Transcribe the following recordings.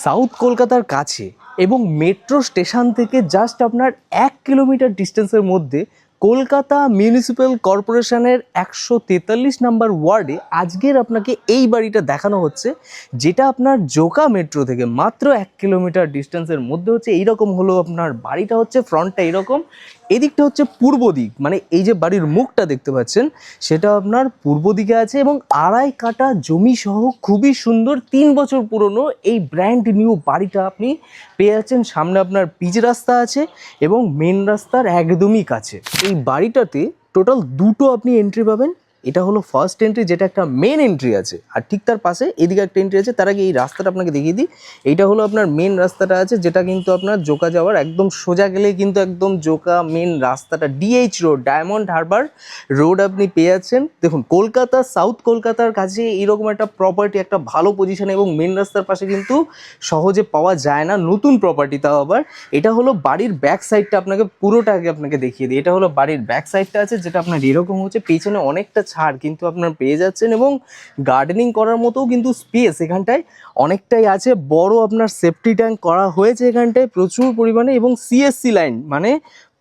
South কলকাতার কাছে এবং মেট্রো স্টেশন থেকে জাস্ট আপনার এক কিলোমিটার ডিস্টেন্সের মধ্যে কলকাতা মিউনিসিপ্যাল কর্পোরেশনের একশো তেতাল্লিশ নাম্বার ওয়ার্ডে আজকের আপনাকে এই বাড়িটা দেখানো হচ্ছে, যেটা আপনার জোকা মেট্রো থেকে মাত্র এক কিলোমিটার ডিস্টেন্সের মধ্যে হচ্ছে। এইরকম হলো আপনার বাড়িটা হচ্ছে ফ্রন্টটা এইরকম এদিকটা হচ্ছে পূর্ব দিক মানে এই যে বাড়ির মুখটা দেখতে পাচ্ছেন, সেটা আপনার পূর্ব দিকে আছে এবং আড়াই কাটা জমি সহ খুবই সুন্দর তিন বছর পুরনো এই ব্র্যান্ড নিউ বাড়িটা আপনি পেয়ে যাচ্ছেন। সামনে আপনার পিচ রাস্তা আছে এবং মেন রাস্তার একদমই কাছে। এই বাড়িটাতে টোটাল দুটো আপনি এন্ট্রি পাবেন এটা হলো ফার্স্ট এন্ট্রি যেটা একটা মেন এন্ট্রি আছে। আর ঠিক তার পাশে এদিকে একটা এন্ট্রি আছে, তার আগে এই রাস্তাটা আপনাকে দেখিয়ে দিই। এইটা হলো আপনার মেন রাস্তাটা আছে, যেটা কিন্তু আপনার জোকা যাওয়ার একদম সোজা গেলেই কিন্তু একদম জোকা মেন রাস্তাটা। DH road Diamond Harbour road আপনি পেয়ে যাচ্ছেন। দেখুন, কলকাতা সাউথ কলকাতার কাছে এরকম একটা প্রপার্টি একটা ভালো পজিশন এবং মেন রাস্তার পাশে কিন্তু সহজে পাওয়া যায় না নতুন প্রপার্টি তাও আবার। এটা হলো বাড়ির ব্যাক সাইডটা আপনাকে পুরোটা আগে আপনাকে দেখিয়ে দিই। এটা হলো বাড়ির ব্যাক সাইডটা আছে, যেটা আপনার এরকম হচ্ছে, পেছনে অনেকটা ছাড় কিন্তু আপনার পেয়ে যাচ্ছেন এবং গার্ডেনিং করার মতোও কিন্তু স্পেস এখানটায় অনেকটাই আছে। বড় আপনার সেফটি ট্যাঙ্ক করা হয়েছে এখানটায় প্রচুর পরিমাণে এবং সিএসসি লাইন মানে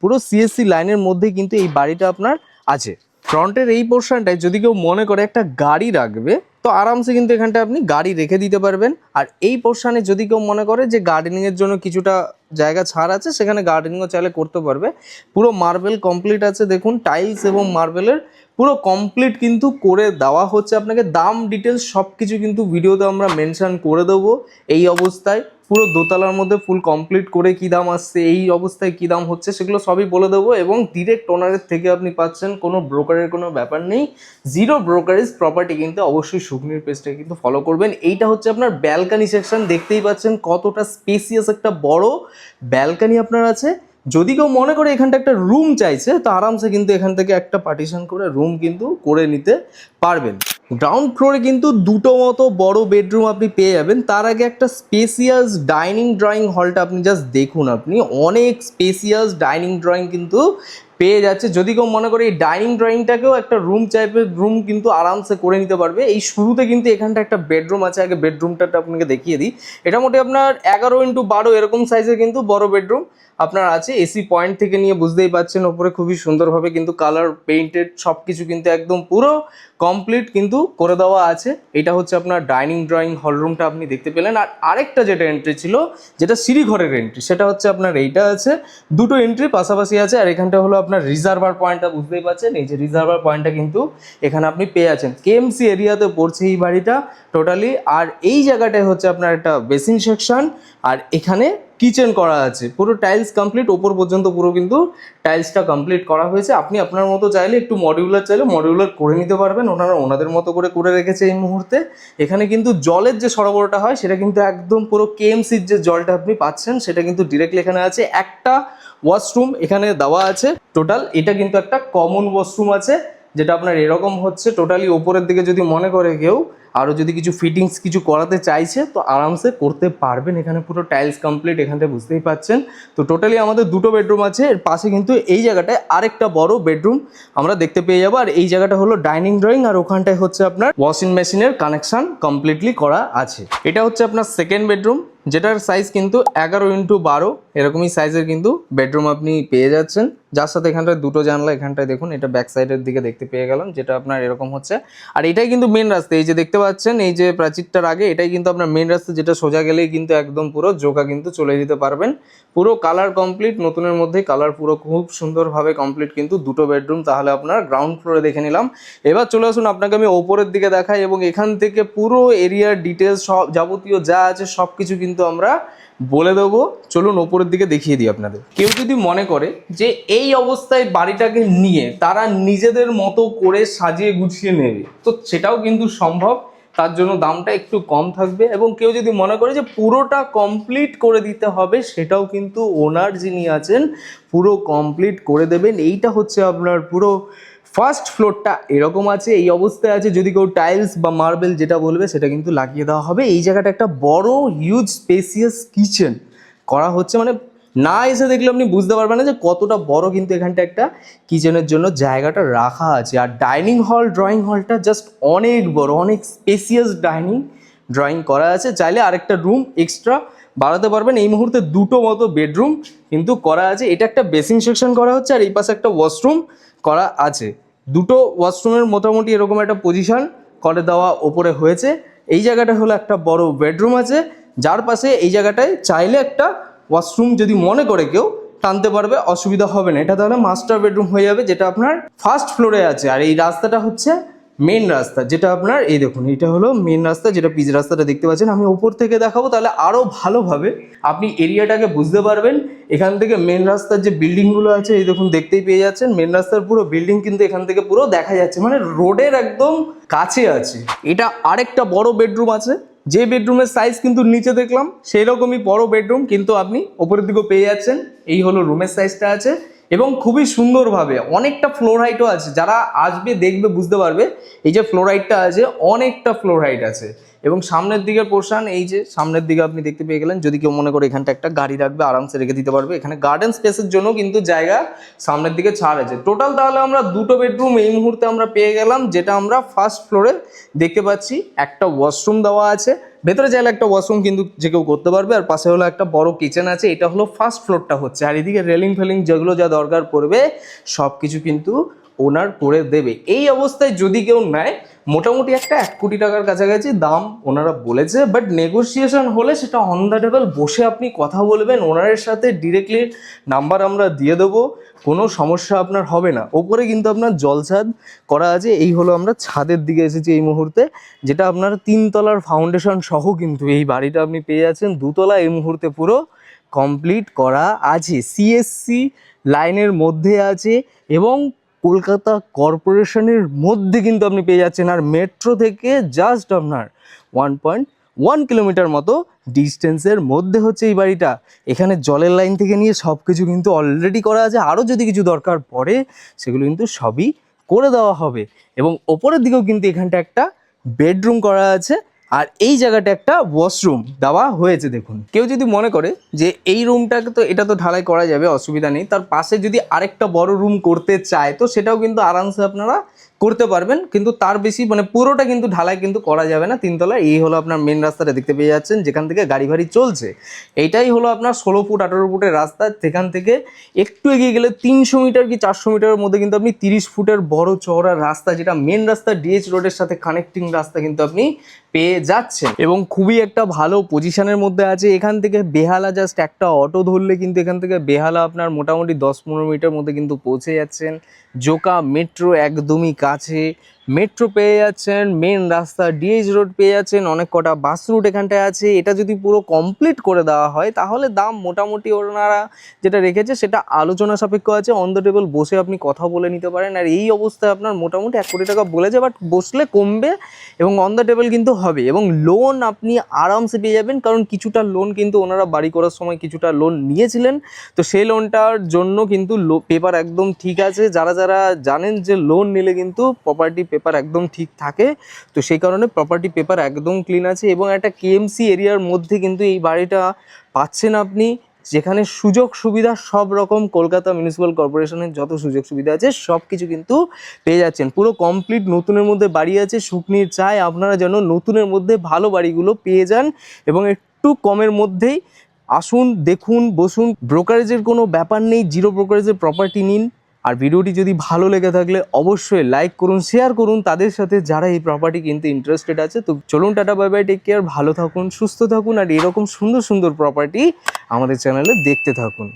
পুরো সিএসসি লাইনের মধ্যে কিন্তু এই বাড়িটা আপনার আছে। ফ্রন্টের এই পোর্শনটায় যদি কেউ মনে করে একটা গাড়ি রাখবে, তো আরামসে কিন্তু এখানটা আপনি গাড়ি রেখে দিতে পারবেন। আর এই পোর্শানে যদি কেউ মনে করে যে গার্ডেনিংয়ের জন্য কিছুটা জায়গা ছাড় আছে, সেখানে গার্ডেনিংও চাইলে করতে পারবে। পুরো মার্বেল কমপ্লিট আছে, দেখুন টাইলস এবং মার্বেলের পুরো কমপ্লিট কিন্তু করে দেওয়া হচ্ছে। আপনাকে দাম ডিটেলস সব কিছু কিন্তু ভিডিওতে আমরা মেনশান করে দেবো। এই অবস্থায় পুরো দোতলার মধ্যে ফুল কমপ্লিট করে কী দাম আসছে, এই অবস্থায় কী দাম হচ্ছে, সেগুলো সবই বলে দেবো এবং ডিরেক্ট ওনারের থেকে আপনি পাচ্ছেন, কোনো ব্রোকারের কোনো ব্যাপার নেই। জিরো ব্রোকারেজ প্রপার্টি কিন্তু অবশ্যই সুগ্নির পেজটাকে কিন্তু ফলো করবেন। এইটা হচ্ছে আপনার ব্যালকানি সেকশন দেখতেই পাচ্ছেন কতটা স্পেসিয়াস একটা বড় ব্যালকানি আপনার আছে। যদি কেউ মনে করে এখানটা একটা রুম চাইছে, তো আরামসে কিন্তু এখান থেকে একটা পার্টিশন করে রুম কিন্তু করে নিতে পারবেন। গ্রাউন্ড ফ্লোরে কিন্তু দুটো মতো বড় বেডরুম আপনি পেয়ে যাবেন। তার আগে একটা স্পেসিয়াস ডাইনিং ড্রয়িং হলটা আপনি জাস্ট দেখুন আপনি। অনেক স্পেসিয়াস ডাইনিং ড্রয়িং কিন্তু পেয়ে যাচ্ছে। যদি কেউ মনে করে এই ডাইনিং ড্রয়িংটাকেও একটা রুম টাইপের রুম কিন্তু আরামসে করে নিতে পারবে। এই শুরুতে কিন্তু এখানটা একটা বেডরুম আছে। আগে বেডরুমটা আপনাকে দেখিয়ে দিই। এটা মোটে আপনার এগারো ইন্টু বারো এরকম সাইজের কিন্তু বড় বেডরুম আপনার আছে এসি পয়েন্ট থেকে নিয়ে বুঝতেই পাচ্ছেন, ওপরে খুবই সুন্দরভাবে কিন্তু কালার পেইন্টেড সব কিছু কিন্তু একদম পুরো কমপ্লিট কিন্তু করে দেওয়া আছে। এটা হচ্ছে আপনার ডাইনিং ড্রয়িং হল রুমটা আপনি দেখতে পেলেন। আর আরেকটা যেটা এন্ট্রি ছিল, যেটা সিঁড়িঘরের এন্ট্রি সেটা হচ্ছে আপনার এইটা আছে। দুটো এন্ট্রি পাশাপাশি আছে, আর এখানটা হলো আপনার রিজার্ভার পয়েন্টটা বুঝতেই পারছেন এই যে রিজার্ভার পয়েন্টটা কিন্তু এখানে আপনি পেয়ে আছেন। কেএমসি এরিয়াতে পড়ছে এই বাড়িটা টোটালি আর এই জায়গাটায় হচ্ছে আপনার একটা বেসিন সেকশন আর এখানে কিচেন করা আছে। পুরো টাইলস কমপ্লিট ওপর পর্যন্ত পুরো কিন্তু টাইলসটা কমপ্লিট করা হয়েছে। আপনি আপনার মতো চাইলে একটু মডিউলার চাইলে মডিউলার করে নিতে পারবেন। ওনারা ওনাদের মতো করে করে রেখেছে এই মুহূর্তে। এখানে কিন্তু জলের যে সরবরাহটা হয়, সেটা কিন্তু একদম পুরো কেএমসির যে জলটা আপনি পাচ্ছেন, সেটা কিন্তু ডিরেক্টলি এখানে আছে। একটা ওয়াশরুম এখানে দেওয়া আছে। টোটাল এটা কিন্তু একটা কমন ওয়াশরুম আছে। যেটা আপনার এরকম হচ্ছে টোটালি ওপরের দিকে যদি মনে করে কেউ আরও যদি কিছু ফিটিংস কিছু করাতে চাইছে, তো আরামসে করতে পারবেন। এখানে পুরো টাইলস কমপ্লিট এখানটা বুঝতেই পাচ্ছেন। তো টোটালি আমাদের দুটো বেডরুম আছে। এর পাশে কিন্তু এই জায়গাটায় আরেকটা বড় বেডরুম আমরা দেখতে পেয়ে যাব। আর এই জায়গাটা হলো ডাইনিং ড্রয়িং আর ওখানটায় হচ্ছে আপনার ওয়াশিং মেশিনের কানেকশন কমপ্লিটলি করা আছে। এটা হচ্ছে আপনার সেকেন্ড বেডরুম যেটার সাইজ কিন্তু এগারো ইন্টু বারো, এরকমই সাইজের কিন্তু বেডরুম আপনি পেয়ে যাচ্ছেন। যার সাথে এখানটায় দুটো জানলা, এখানটায় দেখুন, এটা ব্যাক সাইডের দিকে দেখতে পেয়ে গেলাম, যেটা আপনার এরকম হচ্ছে। আর এটাই কিন্তু মেন রাস্তা, এই যে দেখতে পাচ্ছেন, এই যে প্রাচীরটার আগে, এটাই কিন্তু আপনার মেন রাস্তা, যেটা সোজা গেলেই কিন্তু একদম পুরো জোকা কিন্তু চলে যেতে পারবেন। পুরো কালার কমপ্লিট নতুনের মধ্যেই কালার পুরো খুব সুন্দরভাবে কমপ্লিট কিন্তু দুটো বেডরুম তাহলে আপনার গ্রাউন্ড ফ্লোরে দেখে নিলাম। এবার চলে আসুন আপনাকে আমি ওপরের দিকে দেখাই, এবং এখান থেকে পুরো এরিয়ার ডিটেলস সব যাবতীয় যা আছে সব কিছু কিন্তু আমরা বলে দেবো। চলুন ওপরের দিকে দেখিয়ে দিই আপনাদের। কেউ যদি মনে করে যে এই অবস্থায় বাড়িটাকে নিয়ে তারা নিজেদের মতো করে সাজিয়ে গুছিয়ে নেবে। তো সেটাও কিন্তু সম্ভব। তার জন্য দামটা একটু কম থাকবে এবং কেউ যদি মনে করে যে পুরোটা কমপ্লিট করে দিতে হবে, সেটাও কিন্তু ওনার যিনি আছেন, পুরো কমপ্লিট করে দেবেন। এইটা হচ্ছে আপনার পুরো ফার্স্ট ফ্লোরটা এরকম আছে, এই অবস্থায় আছে। যদি কেউ টাইলস বা মার্বেল যেটা বলবে, সেটা কিন্তু লাগিয়ে দেওয়া হবে। এই জায়গাটা একটা বড় হিউজ স্পেসিয়াস কিচেন করা হচ্ছে। মানে না এসে দেখলে আপনি বুঝতে পারবেন না যে কতটা বড় কিন্তু এখানটা একটা কিচেনের জন্য জায়গাটা রাখা আছে। আর ডাইনিং হল, ড্রয়িং হলটা জাস্ট অনেক বড়, অনেক স্পেসিয়াস ডাইনিং ড্রয়িং করা আছে। চাইলে আরেকটা রুম এক্সট্রা বাড়াতে পারবেন। এই মুহূর্তে দুটো মতো বেডরুম কিন্তু করা আছে। এটা একটা বেসিং সেকশন করা হচ্ছে আর এই পাশে একটা ওয়াশরুম করা আছে। দুটো ওয়াশরুমের মোটামুটি এরকম একটা পজিশন করে দেওয়া ওপরে হয়েছে। এই জায়গাটা হলো একটা বড় বেডরুম আছে। যার পাশে এই জায়গাটায় চাইলে একটা ওয়াশরুম যদি মনে করে কেউ, টানতে পারবে, অসুবিধা হবে না। এটা তাহলে মাস্টার বেডরুম হয়ে যাবে, যেটা আপনার ফার্স্ট ফ্লোরে আছে। আর এই রাস্তাটা হচ্ছে মেন রাস্তা, যেটা আপনার, এই দেখুন, এটা হলো মেন রাস্তা, যেটা পিচ রাস্তাটা দেখতে পাচ্ছেন। আমি ওপর থেকে দেখাবো, তাহলে আরও ভালোভাবে আপনি এরিয়াটাকে বুঝতে পারবেন। এখান থেকে মেন রাস্তার যে বিল্ডিংগুলো আছে, এই দেখুন, দেখতেই পেয়ে যাচ্ছেন। মেন রাস্তার পুরো বিল্ডিং কিন্তু এখান থেকে পুরো দেখা যাচ্ছে। মানে রোডের একদম কাছে আছে। এটা আরেকটা বড় বেডরুম আছে। যে বেডরুমের সাইজ কিন্তু নিচে দেখলাম সেই রকমই বড় বেডরুম কিন্তু আপনি ওপরের দিকেও পেয়ে যাচ্ছেন। এই হলো রুমের সাইজটা আছে এবং খুবই সুন্দরভাবে অনেকটা ফ্লোর হাইটও আছে। যারা আসবে, দেখবে, বুঝতে পারবে, এই যে ফ্লোর হাইটটা আছে, অনেকটা ফ্লোর হাইট আছে। এবং সামনের দিকের পোর্শন এই যে সামনের দিকে আপনি দেখতে পেয়ে গেলেন, যদি কেউ মনে করে এখানটা একটা গাড়ি রাখবে, আরামসে রেখে দিতে পারবে। এখানে গার্ডেন স্পেসের জন্য কিন্তু জায়গা সামনের দিকে ছাড় আছে। টোটাল তাহলে আমরা দুটো বেডরুম এই মুহূর্তে আমরা পেয়ে গেলাম, যেটা আমরা ফার্স্ট ফ্লোরে দেখতে পাচ্ছি। একটা ওয়াশরুম দেওয়া আছে। ভেতরে চাইলে একটা ওয়াশরুম কিন্তু যে কেউ করতে পারবে। আর পাশে হলো একটা বড় কিচেন আছে। এটা হলো ফার্স্ট ফ্লোরটা হচ্ছে। আর এদিকে রেলিং ফেলিং যেগুলো যা দরকার পড়বে সব কিছু কিন্তু ওনার করে দেবে। এই অবস্থায় যদি কেউ নেয় মোটামুটি একটা এক কোটি টাকার কাছাকাছি দাম ওনারা বলেছে বাট নেগোসিয়েশন হলে সেটা অন দ্য টেবল বসে আপনি কথা বলবেন ওনারের সাথে ডিরেক্টলি নাম্বার আমরা দিয়ে দেবো, কোনো সমস্যা আপনার হবে না। ওপরে কিন্তু আপনার জলছাদ করা আছে, এই হলো আমরা ছাদের দিকে এসেছি এই মুহূর্তে, যেটা আপনার তিনতলার ফাউন্ডেশন সহ কিন্তু এই বাড়িটা আপনি পেয়ে যাচ্ছেন, দুতলা এই মুহূর্তে পুরো কমপ্লিট করা আছে। সিএসসি লাইনের মধ্যে আছে এবং কলকাতা কর্পোরেশনের মধ্যে কিন্তু আপনি পেয়ে যাচ্ছেন, আর মেট্রো থেকে জাস্ট আপনার ওয়ান পয়েন্ট ওয়ান কিলোমিটার মতো ডিস্টেন্সের মধ্যে হচ্ছে এই বাড়িটা। এখানে জলের লাইন থেকে নিয়ে সব কিছু কিন্তু অলরেডি করা আছে। আরও যদি কিছু দরকার পড়ে, সেগুলো কিন্তু সবই করে দেওয়া হবে। এবং ওপরের দিকেও কিন্তু এখানটা একটা বেডরুম করা আছে। আর এই জায়গাটা একটা ওয়াশরুম দেওয়া হয়েছে, দেখুন। কেউ যদি মনে করে যে এই রুমটাকে তো এটা তো ঢালাই করা যাবে, অসুবিধা নেই, তার পাশে যদি আরেকটা বড় রুম করতে চায়, তো সেটাও কিন্তু আরামসে আপনারা করতে পারবেন, কিন্তু তার বেশি মানে পুরোটা কিন্তু ঢালাই কিন্তু করা যাবে না তিনতলা এই হলো আপনার মেন রাস্তাটা দেখতে পেয়ে যাচ্ছেন, যেখান থেকে গাড়ি ভাড়ি চলছে। এইটাই হলো আপনার ষোলো ফুট, আঠারো ফুটের রাস্তা সেখান থেকে একটু এগিয়ে গেলে তিনশো মিটার কি চারশো মিটারের মধ্যে কিন্তু আপনি তিরিশ ফুটের বড় চওড়া রাস্তা, যেটা মেন রাস্তা ডিএইচ রোডের সাথে কানেক্টিং রাস্তা কিন্তু আপনি পেয়ে যাচ্ছেন এবং খুবই একটা ভালো পজিশনের মধ্যে আছে। এখান থেকে বেহালা জাস্ট একটা অটো ধরলে কিন্তু এখান থেকে বেহালা আপনার মোটামুটি দশ পনেরো মিটার মধ্যে কিন্তু পৌঁছে যাচ্ছেন। জোকা মেট্রো একদমই কাছে। মেট্রো পেয়ে যাচ্ছেন মেন রাস্তা ডিএইচ রোড পেয়ে যাচ্ছেন, অনেক কটা বাস রুট এখানটায় আছে। এটা যদি পুরো কমপ্লিট করে দেওয়া হয়, তাহলে দাম মোটামুটি ওনারা যেটা রেখেছে, সেটা আলোচনা সাপেক্ষ আছে। অন দ্য টেবল বসে আপনি কথা বলে নিতে পারেন। আর এই অবস্থায় আপনার মোটামুটি এক কোটি টাকা বলেছে বাট বসলে কমবে এবং অন দ্য টেবল কিন্তু হবে। এবং লোন আপনি আরামসে পেয়ে যাবেন, কারণ কিছুটা লোন কিন্তু ওনারা বাড়ি করার সময় কিছুটা লোন নিয়েছিলেন। তো সেই লোনটার জন্য কিন্তু পেপার একদম ঠিক আছে। যারা যারা জানেন যে লোন নিলে কিন্তু প্রপার্টি পেপার একদম ঠিক থাকে। তো সেই কারণে প্রপার্টি পেপার একদম ক্লিন আছে এবং একটা কেএমসি এরিয়ার মধ্যে কিন্তু এই বাড়িটা পাচ্ছেন আপনি, যেখানে সুযোগ সুবিধা সব রকম কলকাতা মিউনিসিপ্যাল কর্পোরেশনের যত সুযোগ সুবিধা আছে সব কিছু কিন্তু পেয়ে যাচ্ছেন। পুরো কমপ্লিট নতুনের মধ্যে বাড়ি আছে, শুকনির চায় আপনারা যেন নতুনের মধ্যে ভালো বাড়িগুলো পেয়ে যান এবং একটু কমের মধ্যেই আসুন, দেখুন, বসুন। ব্রোকারেজের কোনো ব্যাপার নেই জিরো ব্রোকারেজের প্রপার্টি নিন। আর ভিডিওটি যদি ভালো লেগে থাকলে অবশ্যই লাইক করুন শেয়ার করুন তাদের সাথে যারা এই প্রপার্টি কিনতে ইন্টারেস্টেড আছে। তো চলুন, tata bye bye take care ভালো থাকুন, সুস্থ থাকুন, আর এরকম সুন্দর সুন্দর প্রপার্টি আমাদের চ্যানেলে দেখতে থাকুন।